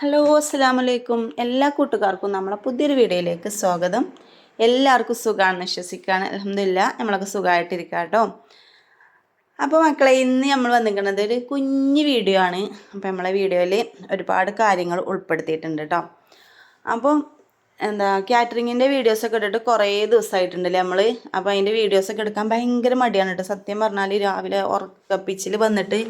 Hello അസ്സാം വലൈക്കും എല്ലാ കൂട്ടുകാർക്കും നമ്മളെ പുതിയൊരു വീഡിയോയിലേക്ക് സ്വാഗതം. എല്ലാവർക്കും സുഖമാണെന്ന് വിശ്വസിക്കുകയാണ്. അലഹമില്ല നമ്മളൊക്കെ സുഖമായിട്ടിരിക്കാം കേട്ടോ. അപ്പോൾ മക്കളെ ഇന്ന് നമ്മൾ വന്നിരിക്കുന്നത് ഒരു കുഞ്ഞു വീഡിയോ ആണ്. അപ്പോൾ നമ്മളെ വീഡിയോയിൽ ഒരുപാട് കാര്യങ്ങൾ ഉൾപ്പെടുത്തിയിട്ടുണ്ട് കേട്ടോ. അപ്പം എന്താ കാറ്ററിങ്ങിന്റെ വീഡിയോസൊക്കെ ഇട്ടിട്ട് കുറേ ദിവസമായിട്ടുണ്ടല്ലേ നമ്മൾ അപ്പോൾ അതിന്റെ വീഡിയോസൊക്കെ എടുക്കാൻ ഭയങ്കര മടിയാണ് കേട്ടോ. സത്യം പറഞ്ഞാൽ രാവിലെ ഉറക്കപ്പിച്ചിൽ വന്നിട്ട്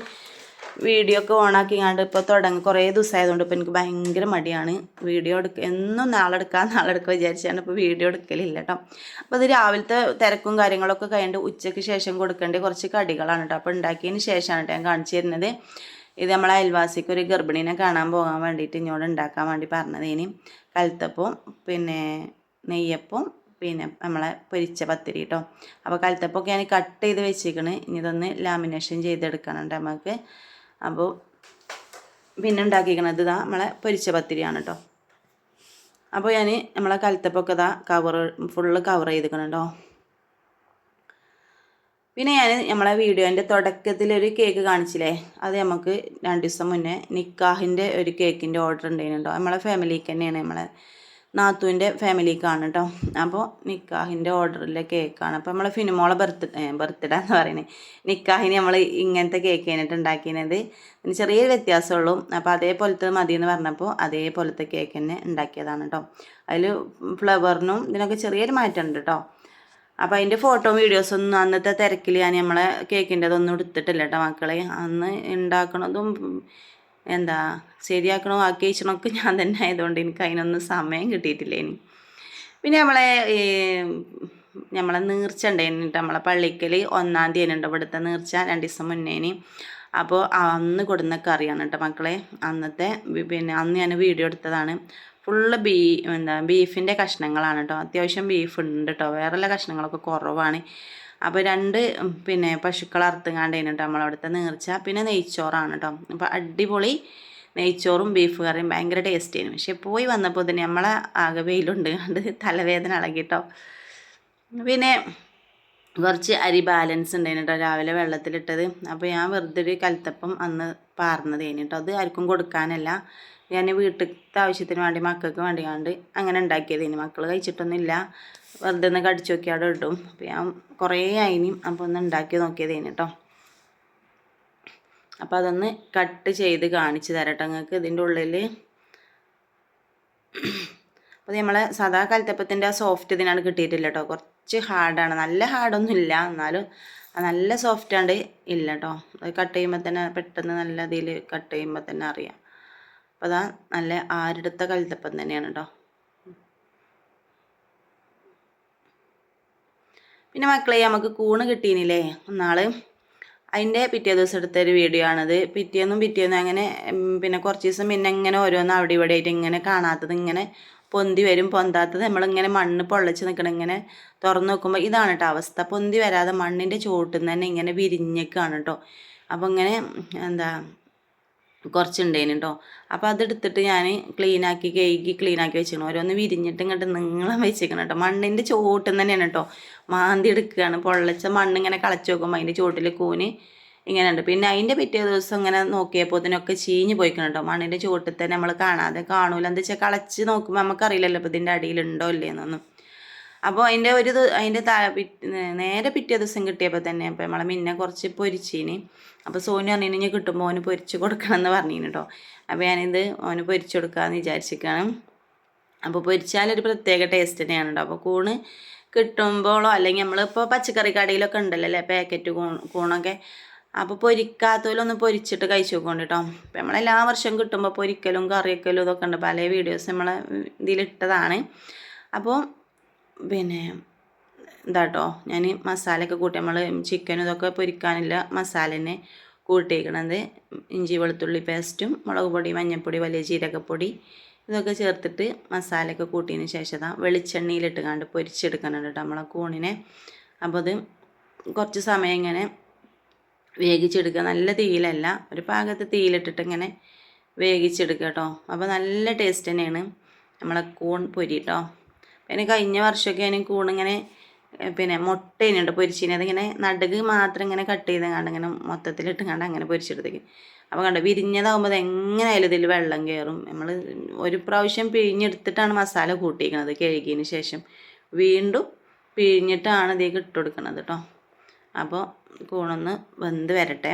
വീഡിയോ ഒക്കെ ഓണാക്കി കണ്ട് ഇപ്പോൾ തുടങ്ങി കുറേ ദിവസമായതുകൊണ്ട് ഇപ്പോൾ എനിക്ക് ഭയങ്കര മടിയാണ് വീഡിയോ എടുക്കുക എന്നും നാളെ എടുക്കാം നാളെ എടുക്കുക വിചാരിച്ചാണ് ഇപ്പോൾ വീഡിയോ എടുക്കലില്ല കേട്ടോ അപ്പോൾ അത് രാവിലത്തെ തിരക്കും കാര്യങ്ങളൊക്കെ കഴിഞ്ഞിട്ട് ഉച്ചയ്ക്ക് ശേഷം കൊടുക്കേണ്ട കുറച്ച് കടികളാണ് കേട്ടോ അപ്പോൾ ഉണ്ടാക്കിയതിന് ശേഷമാണ് കേട്ടോ ഞാൻ കാണിച്ചു തരുന്നത്. ഇത് നമ്മളെ അയൽവാസിക്ക് ഒരു ഗർഭിണീനെ കാണാൻ പോകാൻ വേണ്ടിയിട്ട് ഇങ്ങോട്ട് ഉണ്ടാക്കാൻ വേണ്ടി പറഞ്ഞതേനി. കലത്തപ്പവും പിന്നെ നെയ്യപ്പവും പിന്നെ നമ്മളെ പൊരിച്ച പത്തിരി കേട്ടോ അപ്പോൾ കലത്തപ്പൊക്കെ ഞാൻ കട്ട് ചെയ്ത് വെച്ചിരിക്കണ്. ഇനി ഇതൊന്ന് ലാമിനേഷൻ ചെയ്തെടുക്കണം നമുക്ക് അപ്പോൾ പിന്നെ ഉണ്ടാക്കിയിരിക്കണത് ഇതാ നമ്മളെ പൊരിച്ച പത്തിരിയാണ് കേട്ടോ അപ്പോൾ ഞാൻ നമ്മളെ കലത്തപ്പൊക്കെ ഇതാ കവർ ഫുള്ള് കവർ ചെയ്തിരിക്കണം കേട്ടോ പിന്നെ ഞാൻ നമ്മളെ വീഡിയോന്റെ തുടക്കത്തിലൊരു കേക്ക് കാണിച്ചില്ലേ? അത് നമുക്ക് രണ്ട് ദിവസം മുന്നേ നിക്കാഹിന്റെ ഒരു കേക്കിന്റെ ഓർഡർ ഉണ്ടായിരുന്നു നമ്മളെ ഫാമിലിക്ക് തന്നെയാണ് നമ്മളെ നാത്തുവിന്റെ ഫാമിലിക്കാണ് കേട്ടോ. അപ്പോൾ നിക്കാഹിന്റെ ഓർഡറിലെ കേക്കാണ്. അപ്പോൾ നമ്മളെ ഫിനിമോളെ ബർത്ത് ബർത്ത്ഡേ എന്ന് പറയുന്നത്. നിക്കാഹിന് നമ്മൾ ഇങ്ങനത്തെ കേക്ക് കഴിഞ്ഞിട്ട് ഉണ്ടാക്കിയത് ചെറിയ ചെറിയൊരു വ്യത്യാസമുള്ളൂ. അപ്പോൾ അതേപോലത്തെ മതി എന്ന് പറഞ്ഞപ്പോൾ അതേപോലത്തെ കേക്ക് തന്നെ ഉണ്ടാക്കിയതാണ് കേട്ടോ. അതിൽ ഫ്ലവറിനും ഇതിനൊക്കെ ചെറിയൊരു മാറ്റമുണ്ട് കേട്ടോ. അപ്പോൾ അതിന്റെ ഫോട്ടോ വീഡിയോസൊന്നും അന്നത്തെ തിരക്കിൽ ഞാൻ നമ്മളെ കേക്കിന്റെതൊന്നും എടുത്തിട്ടില്ല കേട്ടോ മക്കളെ. അന്ന് ഉണ്ടാക്കണതും എന്താ ശരിയാക്കണോ ആക്കി ഞാൻ തന്നെ ആയതുകൊണ്ട് എനിക്ക് അതിനൊന്നും സമയം കിട്ടിയിട്ടില്ല ഇനി. പിന്നെ നമ്മളെ നമ്മളെ നീർച്ച ഉണ്ടായിരുന്നു നമ്മളെ പള്ളിക്കൽ ഒന്നാം തീയതി ഉണ്ട് ഇവിടുത്തെ നീർച്ച രണ്ട് ദിവസം മുന്നേനി അപ്പോൾ അന്ന് കൊടുന്ന കറിയാണ് കേട്ടോ മക്കളെ. അന്നത്തെ പിന്നെ അന്ന് ഞാൻ വീഡിയോ എടുത്തതാണ്. ഫുള്ള് ബീ എന്താ ബീഫിന്റെ കഷ്ണങ്ങളാണ് കേട്ടോ അത്യാവശ്യം ബീഫ് ഉണ്ട് കേട്ടോ വേറെയുള്ള കഷ്ണങ്ങളൊക്കെ കുറവാണ്. അപ്പോൾ രണ്ട് പിന്നെ പശുക്കൾ അറുത്തുങ്ങാണ്ടേന് കേട്ടോ നമ്മളവിടുത്തെ നീർച്ച. പിന്നെ നെയ്ച്ചോറാണ് കേട്ടോ അപ്പോൾ അടിപൊളി നെയ്ച്ചോറും ബീഫ് കറിയും ഭയങ്കര ടേസ്റ്റ് ആയിരുന്നു പക്ഷെ പോയി വന്നപ്പോൾ തന്നെ നമ്മളെ ആകെ വെയിലുണ്ട്. കണ്ട് തലവേദന ഇളകി കേട്ടോ പിന്നെ കുറച്ച് അരി ബാലൻസ് ഉണ്ടായിരുന്നു കേട്ടോ രാവിലെ വെള്ളത്തിലിട്ടത്. അപ്പോൾ ഞാൻ വെറുതെ ഒരു കൽത്തപ്പം അന്ന് പാർന്നത് കേട്ടോ അത് ആർക്കും കൊടുക്കാനല്ല. ഞാൻ വീട്ടിലത്തെ ആവശ്യത്തിന് വേണ്ടി മക്കൾക്ക് വേണ്ടി കണ്ട് അങ്ങനെ ഉണ്ടാക്കിയതേനി മക്കൾ കഴിച്ചിട്ടൊന്നുമില്ല. വെറുതെ ഒന്ന് കടിച്ചു നോക്കി അവിടെ ഇട്ടും അപ്പോൾ ഞാൻ കുറേ ആയിനും അപ്പോൾ ഒന്ന് ഉണ്ടാക്കി നോക്കിയതേനി കേട്ടോ അപ്പോൾ അതൊന്ന് കട്ട് ചെയ്ത് കാണിച്ച് തരട്ടെ നിങ്ങൾക്ക് ഇതിന്റെ ഉള്ളിൽ അപ്പോൾ നമ്മൾ സാധാ കൽത്തപ്പത്തിന്റെ ആ സോഫ്റ്റ് ഇതിനാണ് കിട്ടിയിട്ടില്ല കേട്ടോ കുറച്ച് ഹാർഡാണ് നല്ല ഹാർഡൊന്നും ഇല്ല. എന്നാലും നല്ല സോഫ്റ്റ് ആണ്ട് ഇല്ല കേട്ടോ അത് കട്ട് ചെയ്യുമ്പോൾ തന്നെ പെട്ടെന്ന് നല്ല ഇതിൽ കട്ട് ചെയ്യുമ്പോൾ തന്നെ അറിയാം. അപ്പോൾ അതാ നല്ല ആരെടുത്ത കൽത്തപ്പം തന്നെയാണ് കേട്ടോ പിന്നെ മക്കളെ നമുക്ക് കൂണ് കിട്ടീനില്ലേ? നാൾ അതിന്റെ പിറ്റേ ദിവസം എടുത്തൊരു വീഡിയോ ആണത്. പിറ്റേന്നും പിറ്റേന്നും അങ്ങനെ പിന്നെ കുറച്ച് ദിവസം പിന്നെ ഇങ്ങനെ ഓരോന്ന് അവിടെ ഇവിടെ ആയിട്ട് ഇങ്ങനെ കാണാത്തത് ഇങ്ങനെ പൊന്തി വരും. പൊന്താത്തത് നമ്മളിങ്ങനെ മണ്ണ് പൊള്ളച്ച് നിൽക്കണം ഇങ്ങനെ തുറന്നു നോക്കുമ്പോൾ ഇതാണ് കേട്ടോ അവസ്ഥ. പൊന്തി വരാതെ മണ്ണിന്റെ ചുവട്ടിൽ നിന്ന് തന്നെ ഇങ്ങനെ വിരിഞ്ഞേക്കാണ് കേട്ടോ അപ്പോൾ ഇങ്ങനെ എന്താ കുറച്ചുണ്ടേനു കേട്ടോ അപ്പോൾ അതെടുത്തിട്ട് ഞാൻ ക്ലീനാക്കി കഴുകി ക്ലീനാക്കി വെച്ചിരുന്നു ഓരോന്ന് വിരിഞ്ഞിട്ട് ഇങ്ങോട്ട് നീളം വെച്ചേക്കണം കേട്ടോ മണ്ണിന്റെ ചോട്ടിൽ തന്നെയാണ് കേട്ടോ മാന്തി എടുക്കുകയാണ് പൊള്ളച്ച മണ്ണിങ്ങനെ കളച്ച് നോക്കുമ്പോൾ അതിന്റെ ചുവട്ടിൽ കൂന് ഇങ്ങനെ ഉണ്ട് പിന്നെ അതിന്റെ പിറ്റേ ദിവസം ഇങ്ങനെ നോക്കിയപ്പോൾ ഇതിനൊക്കെ ചീഞ്ഞ് പോയിക്കണം കേട്ടോ മണ്ണിന്റെ ചുവട്ടിൽ തന്നെ നമ്മൾ കാണാതെ കാണൂല. എന്താ വെച്ചാൽ കളച്ച് നോക്കുമ്പോൾ നമുക്കറിയില്ലല്ലോ ഇപ്പോൾ ഇതിന്റെ അടിയിലുണ്ടോ ഇല്ലേന്നൊന്നും അപ്പോൾ അതിന്റെ ഒരു അതിന്റെ നേരെ പിറ്റേ ദിവസം കിട്ടിയപ്പോൾ തന്നെ അപ്പോൾ നമ്മളെ മിന്നെ കുറച്ച് പൊരിച്ചീനി. അപ്പോൾ സോനു പറഞ്ഞു ഇനി കിട്ടുമ്പോൾ ഓന് പൊരിച്ച് കൊടുക്കണം എന്ന് പറഞ്ഞു കേട്ടോ അപ്പോൾ ഞാനിത് ഓന് പൊരിച്ച് കൊടുക്കാമെന്ന് വിചാരിച്ചിരിക്കുകയാണ് അപ്പോൾ പൊരിച്ചാലൊരു പ്രത്യേക ടേസ്റ്റ് തന്നെയാണ് കേട്ടോ അപ്പോൾ കൂണ് കിട്ടുമ്പോഴോ അല്ലെങ്കിൽ നമ്മളിപ്പോൾ പച്ചക്കറി കടയിലൊക്കെ ഉണ്ടല്ലോ അല്ലേ? പാക്കറ്റ് കൂണൊക്കെ. അപ്പോൾ പൊരിക്കാത്തതിലൊന്ന് പൊരിച്ചിട്ട് കഴിച്ചു നോക്കുന്നുണ്ട് കേട്ടോ അപ്പോൾ നമ്മളെല്ലാ വർഷം കിട്ടുമ്പോൾ പൊരിക്കലും കറിവെക്കലും ഇതൊക്കെ ഉണ്ട്. പല വീഡിയോസ് നമ്മളെ ഇതിലിട്ടതാണ്. അപ്പോൾ പിന്നെ ഇതാട്ടോ. ഞാൻ മസാലയൊക്കെ കൂട്ടി. നമ്മൾ ചിക്കനും ഇതൊക്കെ പൊരിക്കാനില്ല മസാല തന്നെ കൂട്ടിയിരിക്കണത് ഇഞ്ചി വെളുത്തുള്ളി പേസ്റ്റും മുളക് പൊടി മഞ്ഞൾപ്പൊടി വലിയ ജീരകപ്പൊടി ഇതൊക്കെ ചേർത്തിട്ട് മസാലയൊക്കെ കൂട്ടിയതിന് ശേഷം വെളിച്ചെണ്ണയിലിട്ട് കണ്ട് പൊരിച്ചെടുക്കുന്നുണ്ട് കേട്ടോ നമ്മളെ കൂണിനെ. അപ്പോൾ അത് കുറച്ച് സമയം ഇങ്ങനെ വേവിച്ചെടുക്കുക. നല്ല തീയിലല്ല ഒരു പാകത്ത് തീയിലിട്ടിട്ട് ഇങ്ങനെ വേവിച്ചെടുക്കുക കേട്ടോ അപ്പോൾ നല്ല ടേസ്റ്റ് തന്നെയാണ് നമ്മളെ കൂൺ പൊരി കേട്ടോ പിന്നെ കഴിഞ്ഞ വർഷമൊക്കെ ഞാൻ കൂണിങ്ങനെ പിന്നെ മുട്ടേനുണ്ട് പൊരിച്ചിന്. അതിങ്ങനെ നടുക് മാത്രം ഇങ്ങനെ കട്ട് ചെയ്ത് കണ്ട് ഇങ്ങനെ മൊത്തത്തിലിട്ട് കണ്ട് അങ്ങനെ പൊരിച്ചെടുത്തേക്ക്. അപ്പോൾ കണ്ടോ വിരിഞ്ഞതാകുമ്പോൾ എങ്ങനെയായാലും ഇതിൽ വെള്ളം കയറും നമ്മൾ ഒരു പ്രാവശ്യം പിഴിഞ്ഞെടുത്തിട്ടാണ് മസാല കൂട്ടിയിരിക്കുന്നത് കഴുകിയതിന് ശേഷം. വീണ്ടും പിഴിഞ്ഞിട്ടാണ് ഇതിലേക്ക് ഇട്ട് കൊടുക്കുന്നത് കേട്ടോ അപ്പോൾ കൂണൊന്ന് വെന്ത് വരട്ടെ.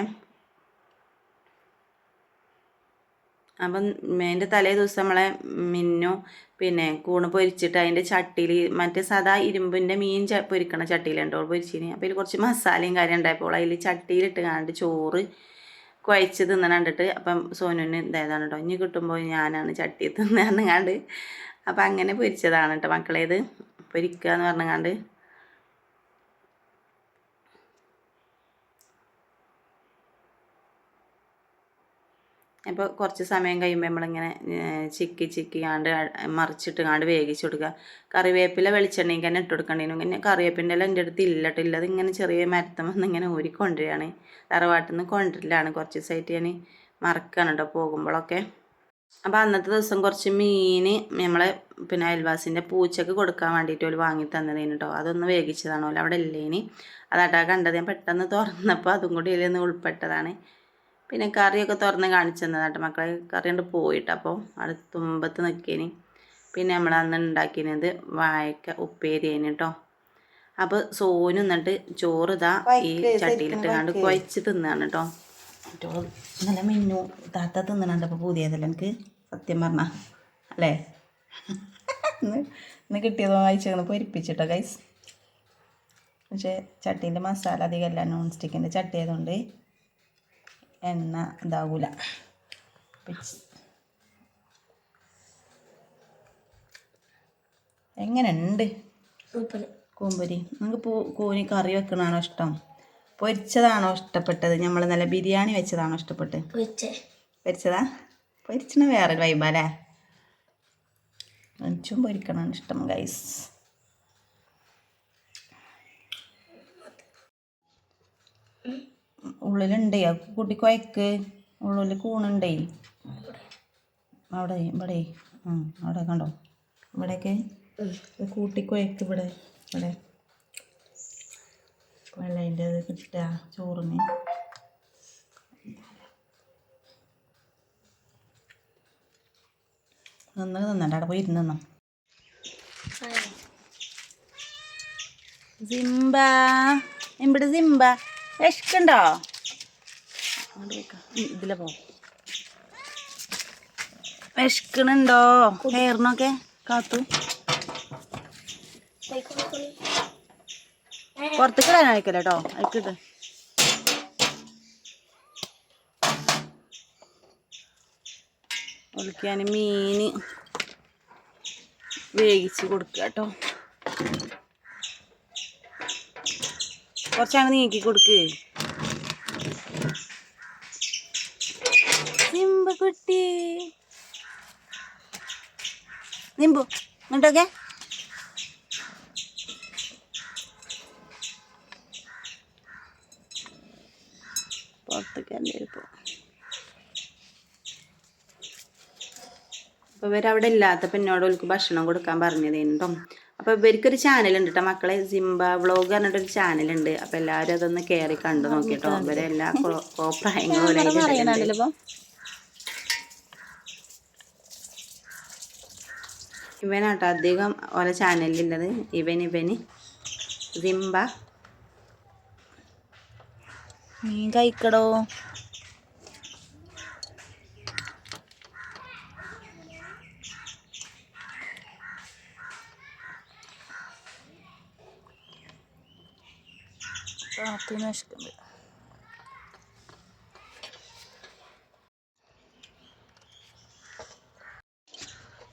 അപ്പം അതിന്റെ തലേ ദിവസം നമ്മളെ മിന്നു പിന്നെ കൂണ് പൊരിച്ചിട്ട് അതിന്റെ ചട്ടിയിൽ മറ്റേ സാധാ ഇരുമ്പിന്റെ മീൻ ച പൊരിക്കണ ചട്ടിയിലുണ്ടോ പൊരിച്ചിന്. അപ്പോൾ അതിൽ കുറച്ച് മസാലയും കാര്യം ഉണ്ടായപ്പോൾ അതിൽ ചട്ടിയിലിട്ട് കണ്ടിട്ട് ചോറ് കുഴച്ച് തിന്നണ കണ്ടിട്ട് അപ്പം സോനുവിന് ഇതായതാണ് കേട്ടോ ഇനി കിട്ടുമ്പോൾ ഞാനാണ് ചട്ടി തിന്നാന്ന് കണ്ട് അപ്പം അങ്ങനെ പൊരിച്ചതാണ് കേട്ടോ മക്കളേത് പൊരിക്കുക എന്ന് പറഞ്ഞങ്ങാണ്ട് അപ്പോൾ കുറച്ച് സമയം കഴിയുമ്പോൾ നമ്മളിങ്ങനെ ചിക്കി ചിക്കി കാണ്ട് മറിച്ചിട്ട് കാണ്ട് വേവിച്ച് കൊടുക്കുക കറിവേപ്പില വെളിച്ചെണ്ണയ്ക്ക് തന്നെ ഇട്ട് കൊടുക്കണ്ടേനു. ഇങ്ങനെ കറിവേപ്പിന്റെ എല്ലാം എന്റെ അടുത്ത് ഇല്ലട്ടോ അതിങ്ങനെ ചെറിയ മരത്തം വന്ന് ഇങ്ങനെ ഊരിക്കൊണ്ടുവരികയാണ് തറവാട്ടിൽ നിന്ന് കൊണ്ടുവരില്ലാണ് കുറച്ച് ദിവസമായിട്ട് ഞാൻ മറക്കാണ് കേട്ടോ പോകുമ്പോഴൊക്കെ അപ്പോൾ അന്നത്തെ ദിവസം കുറച്ച് മീൻ നമ്മളെ പിന്നെ അയൽവാസിന്റെ പൂച്ചക്ക് കൊടുക്കാൻ വേണ്ടിയിട്ട് ഒരു വാങ്ങി തന്നതേന് കേട്ടോ അതൊന്ന് വേവിച്ചതാണോ അവിടെ ഇല്ലേനി. അതാട്ടാ കണ്ടത്. ഞാൻ പെട്ടെന്ന് തുറന്നപ്പോൾ അതും കൂടി ഇതിൽ നിന്ന് ഉൾപ്പെട്ടതാണ്. പിന്നെ കറിയൊക്കെ തുറന്ന് കാണിച്ചു തന്നതാട്ടോ മക്കളെ. കറി കൊണ്ട് പോയിട്ട് അപ്പോൾ അവിടെ തുമ്പത്ത് നിൽക്കേനി പിന്നെ നമ്മൾ അന്ന് ഉണ്ടാക്കിയത് വാഴക്ക ഉപ്പേരിയേന് കേട്ടോ അപ്പോൾ സോനു എന്നിട്ട് ചോറ് ഇതാ ഈ ചട്ടിയിലിട്ട് കണ്ട് കുഴച്ച് തിന്നാണ് കേട്ടോ നല്ല മിന്നു. താത്ത തിന്നണുണ്ട് അപ്പോൾ പുതിയതല്ല എനിക്ക്? സത്യം പറഞ്ഞ. അല്ലേ? ഇന്ന് ഇന്ന് കിട്ടിയത് വായിച്ചാണ് പൊരിപ്പിച്ചിട്ടോ ഗൈസ് പക്ഷേ ചട്ടീന്റെ മസാല അധികം അല്ല നോൺ സ്റ്റിക്കിന്റെ ചട്ടി ആയതുകൊണ്ട്. എണ്ണ ഇതാവൂല. പിച്ച്. എങ്ങനെയുണ്ട് കൂമ്പരി. നിങ്ങൾക്ക് പൂ കൂനി കറി വെക്കണതാണോ ഇഷ്ടം? പൊരിച്ചതാണോ ഇഷ്ടപ്പെട്ടത്? നമ്മൾ നല്ല ബിരിയാണി വെച്ചതാണോ ഇഷ്ടപ്പെട്ട് പൊരിച്ചതാ? പൊരിച്ചണ വേറെ വൈബ അല്ലേ എനിച്ചും പൊരിക്കണമാണ് ഇഷ്ടം ഗൈസ് ഉള്ളിലുണ്ടേ. കുട്ടി കൂട്ടി കുഴക്ക് ഉള്ളിൽ കൂണുണ്ടേ. അവിടെ ഇവിടെ. ആ അവിടെ കണ്ടോ? ഇവിടെയൊക്കെ കൂട്ടി കുഴക്ക് ഇവിടെ. ഇവിടെ. വെള്ളതിന്റെ അത് കിട്ടുക ചോറിന്. നിന്ന് നിന്നണ്ട അവിടെ പോയി ഇരുന്ന് നിന്നോ. സിംബ. എവിടെ സിംബ. വിശക്കുണ്ടോ ഇതിലെ പോ. വിശക്കണുണ്ടോ ഹെയറിനൊക്കെ കാത്തു. പുറത്തേക്ക് ഇടാൻ അയക്കല കേട്ടോ അയക്കിട്ട് ഒളിക്കാൻ മീന് വേവിച്ച് കൊടുക്കുക കേട്ടോ കുറച്ചങ്ങ് നീക്കി കൊടുക്ക്. നിമ്പു കുട്ടി. നിമ്പു ഇങ്ങോട്ടൊക്കെ. പുറത്തേക്ക് എന്റെ ഇപ്പോൾ അപ്പോൾ ഇവരവിടെ ഇല്ലാത്തപ്പോൾ എന്നോട് ഓൾക്ക് ഭക്ഷണം കൊടുക്കാൻ പറഞ്ഞതേട്ടോ അപ്പോൾ ഇവർക്കൊരു ചാനലുണ്ട് കേട്ടോ മക്കളെ സിംബ വ്ളോഗ് പറഞ്ഞിട്ടൊരു ചാനലുണ്ട്. അപ്പോൾ എല്ലാവരും അതൊന്ന് കയറി കണ്ടു നോക്കിട്ടോ. ഇവരെ എല്ലാ കോപ്രായങ്ങളും ഇവനാട്ടോ അധികം ഓരോ ചാനലിലുള്ളത്. ഇവൻ ഇവന് സിംബ. മീൻ കഴിക്കടോ? കാത്തുനിന്ന് വിശക്കുന്നുണ്ട്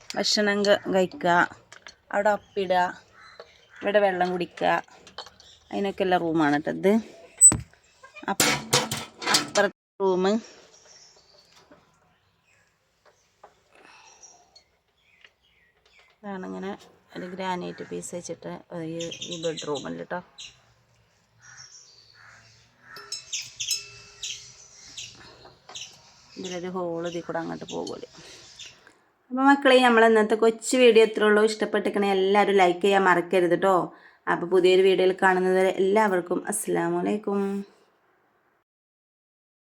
ഭക്ഷണം കഴിക്കുക അവിടെ അപ്പിടുക ഇവിടെ വെള്ളം കുടിക്കുക അതിനൊക്കെ ഉള്ള റൂമാണ് കേട്ടോ ഇത്. അപ്പ- അപ്പുറത്തെ റൂം ഇതാണ് ഇങ്ങനെ ഒരു ഗ്രാനൈറ്റ് പീസ് വെച്ചിട്ട് ഈ ബെഡ്റൂമിൽ കേട്ടോ ഇതിലൊരു ഹോൾ ഇതിൽ കൂടെ അങ്ങോട്ട് പോകുമല്ലോ അപ്പോൾ മക്കളെ നമ്മൾ ഇന്നത്തെ കൊച്ചു വീഡിയോ എത്ര ഉള്ളൂ. ഇഷ്ടപ്പെട്ടിരിക്കണേ എല്ലാവരും ലൈക്ക് ചെയ്യാൻ മറക്കരുത് കേട്ടോ അപ്പോൾ പുതിയൊരു വീഡിയോയിൽ കാണുന്നത് എല്ലാവർക്കും അസ്സാം വലൈക്കും